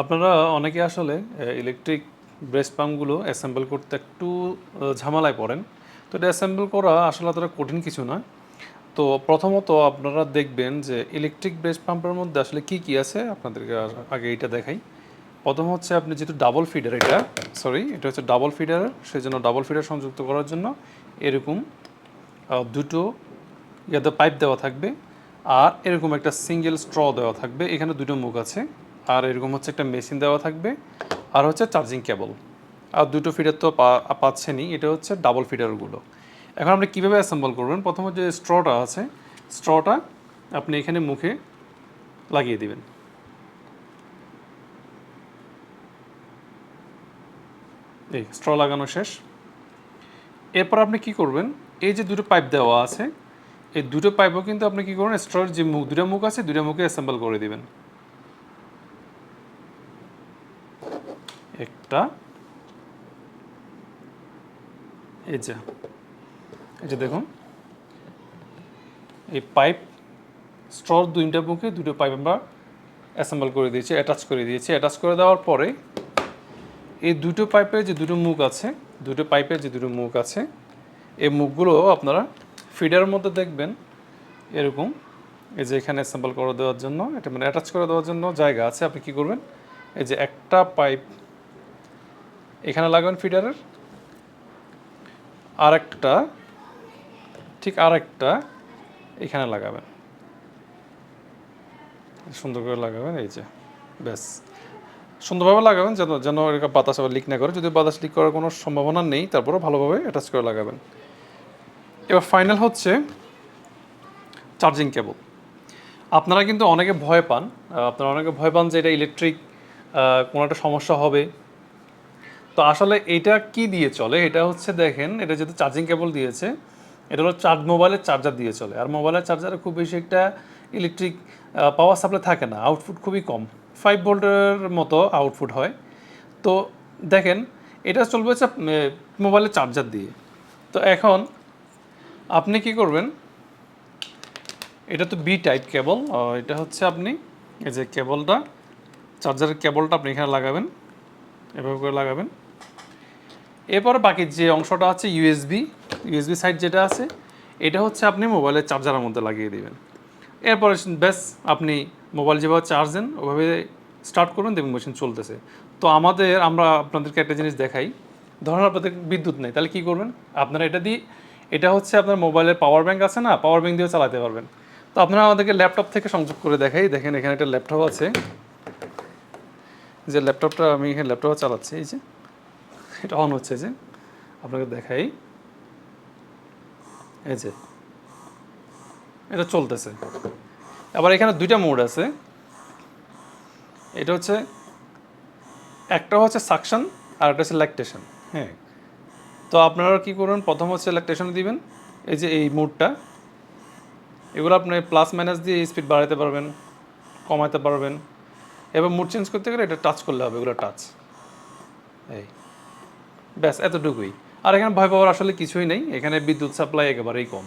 আপনারা অনেকে আসলে ইলেকট্রিক ব্রেস্ট পাম্পগুলো অ্যাসেম্বল করতে একটু ঝামেলায় পড়েন। তো এটা অ্যাসেম্বল করা আসলে অতটা কঠিন কিছু নয় তো প্রথমত আপনারা দেখবেন যে ইলেকট্রিক ব্রেস্ট পাম্পের মধ্যে আসলে কি কি আছে? আপনাদেরকে আগে এইটা দেখাই। প্রথম হচ্ছে আপনি যেহেতু ডাবল ফিডার এটা সরি এটা হচ্ছে ডাবল ফিডার সেই জন্য ডাবল ফিডার সংযুক্ত করার জন্য এরকম দুটো ইয়াতে পাইপ দেওয়া থাকবে, আর এরকম একটা সিঙ্গেল স্ট্র দেওয়া থাকবে। এখানে দুটো মুখ আছে। আর এরকম হচ্ছে একটা মেশিন দেওয়া থাকবে, আর হচ্ছে চার্জিং কেবল। আর দুটো ফিডার তো পাচ্ছেনই, এটা হচ্ছে ডাবল ফিডারগুলো। এখন আপনি কীভাবে অ্যাসেম্বল করবেন? প্রথমে যে স্ট্রটা আছে, স্ট্রটা আপনি এখানে মুখে লাগিয়ে দিবেন। এই স্ট্র লাগানো শেষ। এরপর আপনি কি করবেন? এই যে দুটো পাইপ দেওয়া আছে, এই দুটো পাইপও কিন্তু আপনি কি করবেন? স্ট্রর যে মুখ দুটো মুখ আছে, দুটো মুখে অ্যাসেম্বল করে দিবেন। একটা। এই যে এই যে দেখুন। এই পাইপ স্ট্রর দুইটা মুখে দুটো পাইপ আমরা অ্যাসেম্বল করে দিয়েছি অ্যাটাচ করে দিয়েছি। অ্যাটাচ করে দেওয়ার পরে এই দুটো পাইপের যে দুটো মুখ আছে, দুটো পাইপের যে দুটো মুখ আছে, এই মুখগুলো আপনারা ফিডারের মধ্যে দেখবেন। এরকম, এই যে এখানে অ্যাসেম্বল করে দেওয়ার জন্য, এটা মানে অ্যাটাচ করে দেওয়ার জন্য জায়গা আছে। আপনি কি করবেন? এই যে একটা পাইপ এখানে লাগাবেন ফিডারের। আর একটা ঠিক আর একটা এখানে লাগাবেন। সুন্দর করে লাগাবেন, এই যে, ব্যাস। সুন্দরভাবে লাগাবেন যেন যেন এটা বাতাস আবার লিক না করে। যদি বাতাস লিক করার কোনো সম্ভাবনা নেই, তারপরেও ভালোভাবে অ্যাটাচ করে লাগাবেন। এবার ফাইনাল হচ্ছে চার্জিং কেবল আপনারা কিন্তু অনেকে ভয় পান আপনারা অনেকে ভয় পান যে এটা ইলেকট্রিক কোনো একটা সমস্যা হবে। তো আসলে এটা কি দিয়ে চলে? এটা হচ্ছে দেখেন, এটা যেহেতু চার্জিং কেবল দিয়েছে, এটা হলো চার্জ মোবাইলের চার্জার দিয়ে চলে। আর মোবাইলের চার্জারে খুব বেশি একটা ইলেকট্রিক পাওয়ার সাপ্লাই থাকে না। আউটপুট খুবই কম। ফাইভ ভোল্টের মতো আউটপুট হয়। তো দেখেন, এটা চলবে হচ্ছে মোবাইলের চার্জার দিয়ে। তো এখন আপনি কি করবেন? এটা তো বি টাইপ কেবল এটা হচ্ছে আপনি, এই যে কেবলটা চার্জারের কেবলটা আপনি এখানে লাগাবেন। এভাবে করে লাগাবেন। এরপর বাকি যে অংশটা আছে ইউএসবি ইউএসবি সাইড যেটা আছে, এটা হচ্ছে আপনি মোবাইলের চার্জারের মধ্যে লাগিয়ে দেবেন। এরপরে ব্যাস, আপনি মোবাইল যেভাবে চার্জ দেন, ওভাবে স্টার্ট করবেন দেখবেন মেশিন চলতেছে। তো আমাদের, আমরা আপনাদেরকে একটা জিনিস দেখাই। ধরুন আপনাদের বিদ্যুৎ নেই, তাহলে কী করবেন? আপনারা এটা দিয়ে, এটা হচ্ছে আপনার মোবাইলের পাওয়ার ব্যাংক আছে না পাওয়ার ব্যাঙ্ক দিয়েও চালাতে পারবেন। তো আপনারা আমাদেরকে ল্যাপটপ থেকে সংযোগ করে দেখাই। দেখেন এখানে একটা ল্যাপটপ আছে। যে ল্যাপটপটা আমি এখানে ল্যাপটপ চালাচ্ছি, এই যে। এটা অন হচ্ছে যে, আপনাকে দেখাই। এই যে, এটা চলতেছে। আবার এখানে দুইটা মোড আছে। এটা হচ্ছে, একটা হচ্ছে সাকশন আর একটা হচ্ছে ল্যাকটেশন হ্যাঁ। তো আপনারা কি করবেন প্রথম হচ্ছে ল্যাকটেশন দিবেন, এই যে এই মোডটা এগুলো আপনি প্লাস মাইনাস দিয়ে স্পিড বাড়াতে পারবেন কমাতে পারবেন। এবার মুড চেঞ্জ করতে গেলে এটা টাচ করলে হবে, এগুলো টাচ এই। ব্যাস এতটুকুই। আর এখানে ভয় পাওয়ার আসলে কিছুই নেই। এখানে বিদ্যুৎ সাপ্লাই একেবারেই কম।